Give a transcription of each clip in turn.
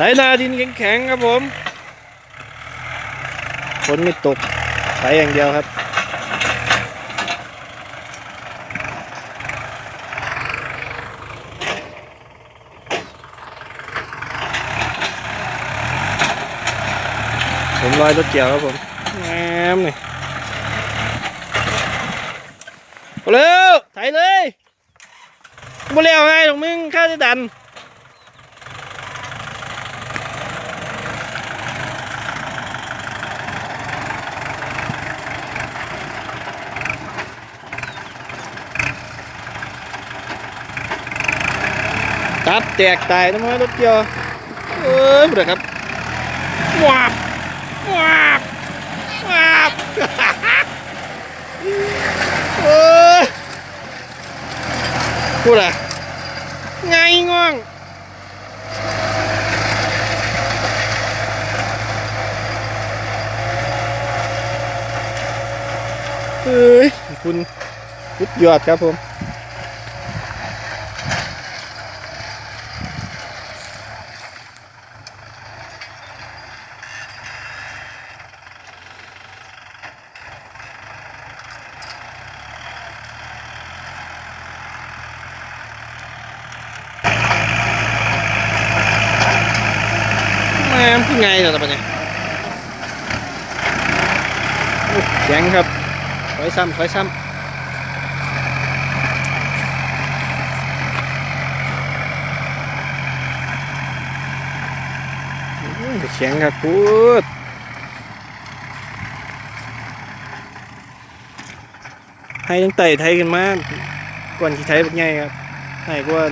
ไถนาดินแข็งๆครับผมฝนไม่ตกไถอย่างเดียวครับ ผมลอยรถเกี่ยวครับผมแหมนี่เอาเร็วไถเลยบ่เร็วไงตรงมึงข้าจะดัน ตัดแตกตายน้ำมันรถเกี่ยวเอ้ยบุตรครับวาบวาบวาบเอ้ยพูดอะไงง่วงเอ้ยคุณสุดยอดครับผม แม่งคือไงเหรอตะปะเนี่ยโอ้แข็งครับถอยซ้ำถอยซ้ำอื้อแข็งครับพูดให้ตั้งไต่ไทยกันมาก่อนที่ไทยเป็นไงครับให้กว่า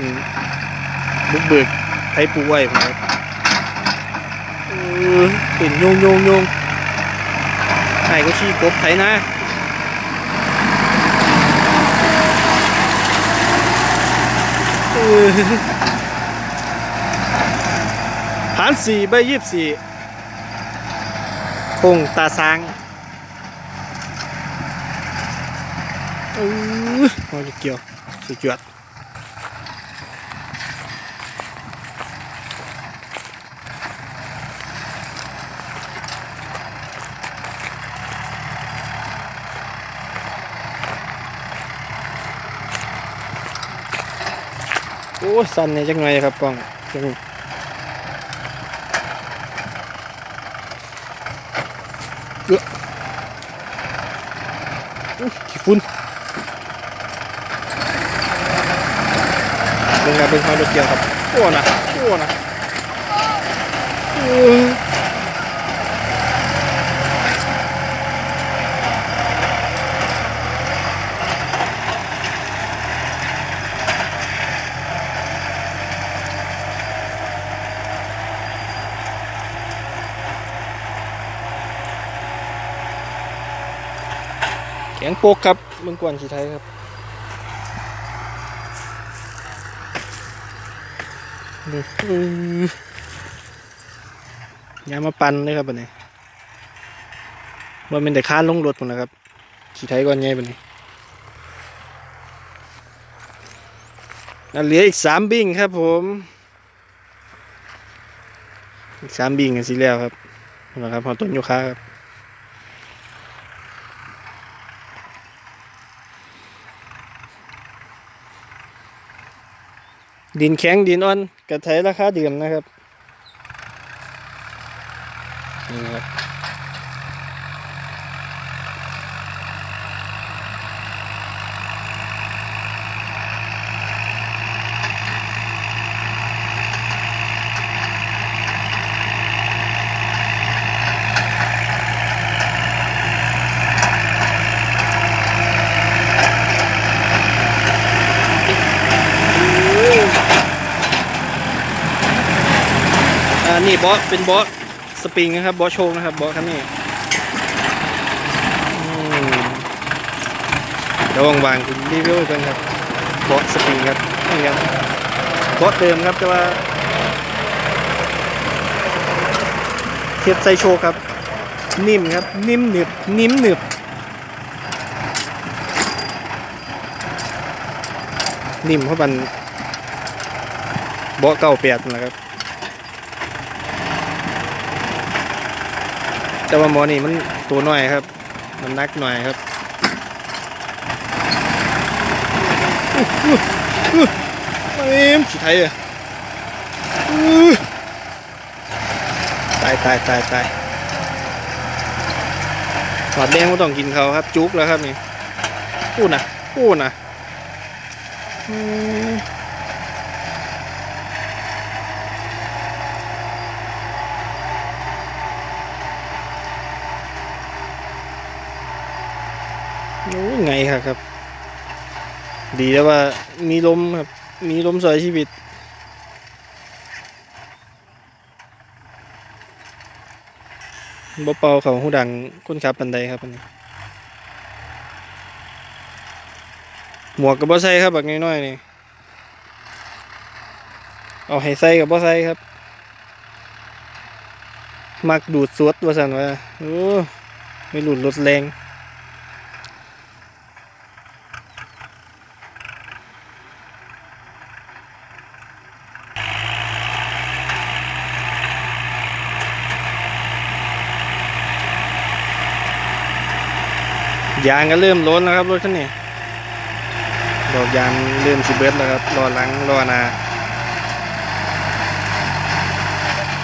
บุกเบิกไทยปูไว้ผมครับ เออเป็นโยงโยงโยงไข่ก็ชี้กบไถนะเออผ่านสี่ใบยี่สิบสี่คงตาซางเออมาจะเกี่ยวสุดยอด โอ้สั่นในจังไงครับกล้องจังเยอะอุ๊ยขี้ฝุ่นลงมาเป็นความรถเกี่ยวครับโอ้นะโอ้นะ เออแข็งโปกครับเบิ่งกวนสีไทยครับอย่ามาปั่นเลยครับบัดนี้ว่าเป็นแต่ค้านลงรถผมนะครับสีไทยก่อนไงบัดนี้แล้วเหลืออีกสามบิ่งครับผม อีกสามบิ่งกันสิแล้วครับนะครับพอต้นโยคะครับ ดินแข็งดินอ่อนกระไถราคาเดิมนะครับนี่ครับ นี่บอสเป็นบอสสปริงนะครับบอสโชคนะครับบอสครับนี่เดี๋ยววางๆคุณรีวิวกันครับบอสสปริงครับนี่ครับบอสเดิมครับแต่ว่าเทียบไซโชครับ นิ่มครับ นิ่มหนึบนิ่มหนึบนิ่มเพราะมันบาะเก้าแปดนะครับ แต่ว่าหมอนี่มันตัวน้อยครับ มันนักหน่อยครับเอ็มขี้ไทยอะอื้อตายตายตายตายหอดแดงก็ต้องกินเขาครับ จุกแล้วครับนี่พูดนะพูดนะ โอ้ไงครับครับ ดีแล้วว่ามีลมครับ มีลมสอยชีวิต บ่เป่าเขาหูดังคนขับปันไดครับอันนี้ หมวกกับบ่ใส่ครับแบบน้อยๆนี่ เอาให้ใส่กับบ่ใส่ครับ มักดูดสวดว่าซั่นว่าโอ้ไม่หลุดรถแรง ยางก็เริ่มล้นแล้วครับรถคันนี้ดอกยางเริ่มสิเบิดแล้วครับรอหลังรอนา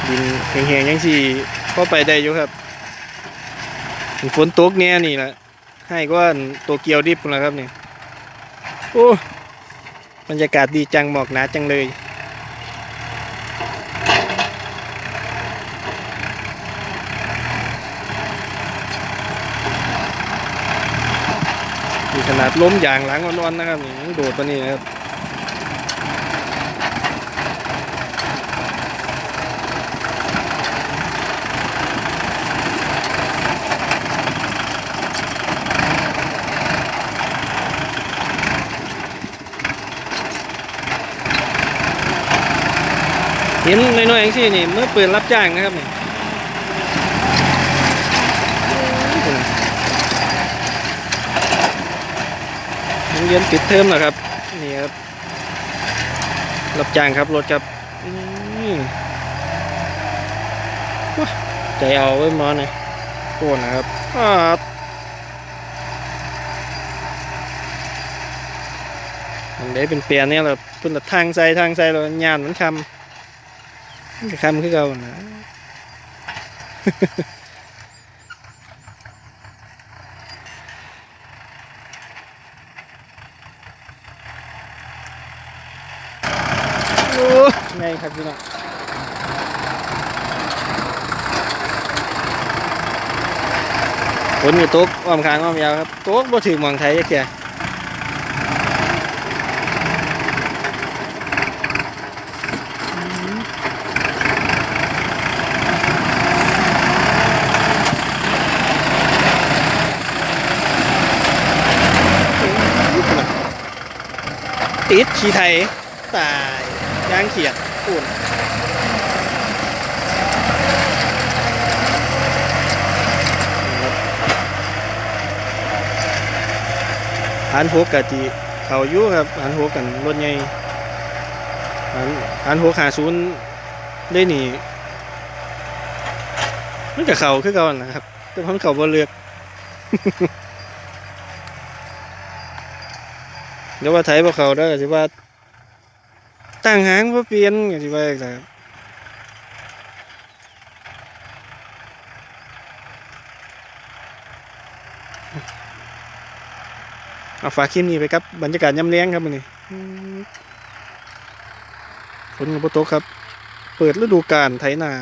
ดินแห้งๆยังสี่พอไปได้อยู่ครับฝนตกเนี่ยนี่แหละให้ก็ว่าตัวเกียวดิบนแล้วครับนี่โอ้บรรยากาศดีจังหมอกหนาจังเลย มีขนาดล้มอย่างหลังอ่อนๆนะครับนี่ยังโดดตัวนี้นะครับเห็นน้อยๆอย่างที่นี่เมื่อเปิดรับจ้างนะครับนี่โรง เรียนปิดเทอมแล้วครับ นี่ครับรับจ้างครับรถครับอืมว้าใจเอาไว้มาหน่อยโอ้นะครับอ่าอันนี้เป็นเปลี่ยนเนี่ยแหละเพิ่นละทางใส่ทางใส่แล้วยานมันคำมันคำคือเก่านะ ไงครับพี่น้องฝนก็ตกอ้อมคางอ้อมยาวครับตกบ่ถึงเมืองไทยจักแค่ติดขี้ไทยตาย ย่างเขียดปุ่นหันหกกะจีเขาอยู่ครับหันหกกันรถใหญ่หันหันหกหาศูนย์ได้หนีมันกับเขาคือเก่านะครับแต่พันเขาบ่เลือกเดี๋ยวว่าไทยบ่เขาได้อสิว่า ตั้งหางบ่เปลี่ยนก็สิว่าอีกแล้วครับเอาฝากคลิปนี้ไปครับบรรยากาศย่ำเลี้ยงครับมันนี่ฝนกับโตกครับ เปิดฤดูกาลไถนา